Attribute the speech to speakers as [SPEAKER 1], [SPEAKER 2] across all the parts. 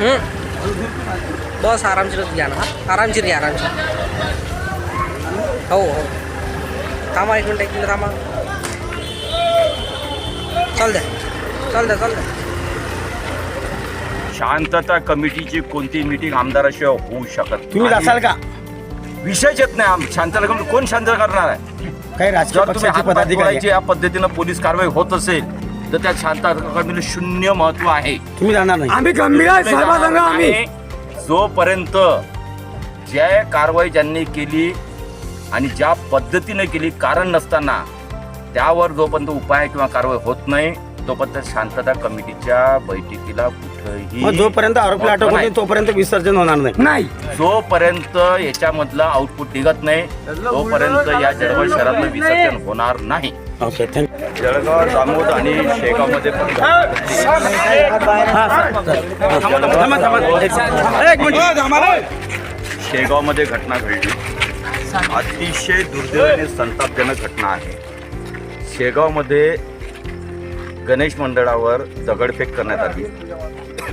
[SPEAKER 1] हम्म. बस आरामशीरच घ्या ना. हा? आरामशीर घ्या आरामशीर. हो हो. थांबा एक मिनिट एक मिनिट थांबा. चाल द्या चाल द्या चाल द्या
[SPEAKER 2] शांतता कमिटीची कोणती मीटिंग आमदाराशिवाय होऊ शकत
[SPEAKER 3] तुम्ही
[SPEAKER 2] नाही.
[SPEAKER 3] जासाल का?
[SPEAKER 2] विषयच येत नाही आम- शांतता कमिटी कोण शांत करणार आहे?
[SPEAKER 3] काही राजकीय
[SPEAKER 2] जर तुम्ही
[SPEAKER 3] पक्षाचे
[SPEAKER 2] हातपाय
[SPEAKER 3] पदाधिकारी
[SPEAKER 2] तोडायचे या पद्धतीनं पोलीस कारवाई होत असेल तर त्या शांतता शून्य महत्त्व आहे.
[SPEAKER 3] तुम्ही जाणार नाही.
[SPEAKER 4] आम्ही गंभीर आहे साहेबांना आम्ही.
[SPEAKER 2] आणि जोपर्यंत ज्या कारवाई ज्यांनी केली आणि ज्या पद्धतीने केली कारण नसताना त्यावर जोपर्यंत उपाय किंवा कारवाई होत नाही तोपर्यंत शांतता कमिटीच्या बैठकीला कुठंही
[SPEAKER 3] मग जोपर्यंत आरोपी अटक होत
[SPEAKER 2] नाही.
[SPEAKER 3] तोपर्यंत विसर्जन होणार नाही.
[SPEAKER 4] नाही.
[SPEAKER 2] जोपर्यंत याच्यामधलं आउटपुट निघत नाही तोपर्यंत या जळगाव शहरातलं विसर्जन होणार नाही.
[SPEAKER 3] ओके थँक्यू
[SPEAKER 2] जळगाव जामोद आणि शेगावमध्ये पण
[SPEAKER 3] थांबा थांबा एक मिनिट.
[SPEAKER 2] शेगावमध्ये घटना घडली. अतिशय दुर्दैव आणि संतापजनक घटना आहे. शेगावमध्ये गणेश मंडळावर दगडफेक करण्यात आली.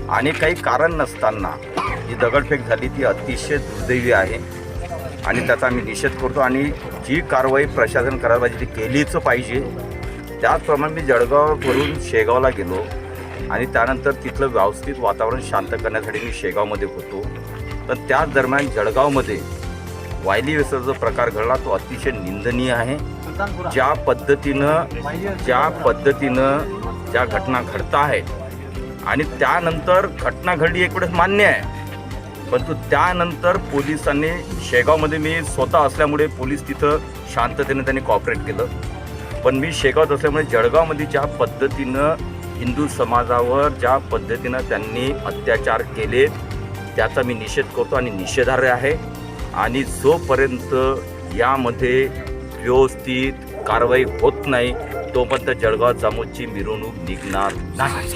[SPEAKER 2] आणि काही कारण नसताना जी दगडफेक झाली ती अतिशय दुर्दैवी आहे. आणि त्याचा आम्ही निषेध करतो आणि जी कारवाई प्रशासन करायला पाहिजे ती केलीच पाहिजे. त्याचप्रमाणे मी जळगाववरून शेगावला गेलो आणि त्यानंतर तिथलं व्यवस्थित वातावरण शांत करण्यासाठी मी शेगावमध्ये होतो. तर त्याच दरम्यान जळगावमध्ये वायली वेसरचा प्रकार घडला तो अतिशय निंदनीय आहे. ज्या पद्धतीनं ज्या पद्धतीनं ज्या घटना घडत आहेत. आणि त्यानंतर घटना घडली एक वेळेस मान्य आहे? परंतु त्यानंतर पोलिसांनी शेगावमध्ये मी स्वतः असल्यामुळे पोलीस तिथं शांततेने त्यांनी कॉपरेट केलं. पण मी शेगावत असल्यामुळे जळगावमध्ये ज्या पद्धतीनं हिंदू समाजावर ज्या पद्धतीनं त्यांनी अत्याचार केले त्याचा मी निषेध करतो आणि निषेधार्ह आहे. आणि जोपर्यंत यामध्ये व्यवस्थित कारवाई होत नाही तोपर्यंत जळगाव जामोदची मिरवणूक निघणार नाही.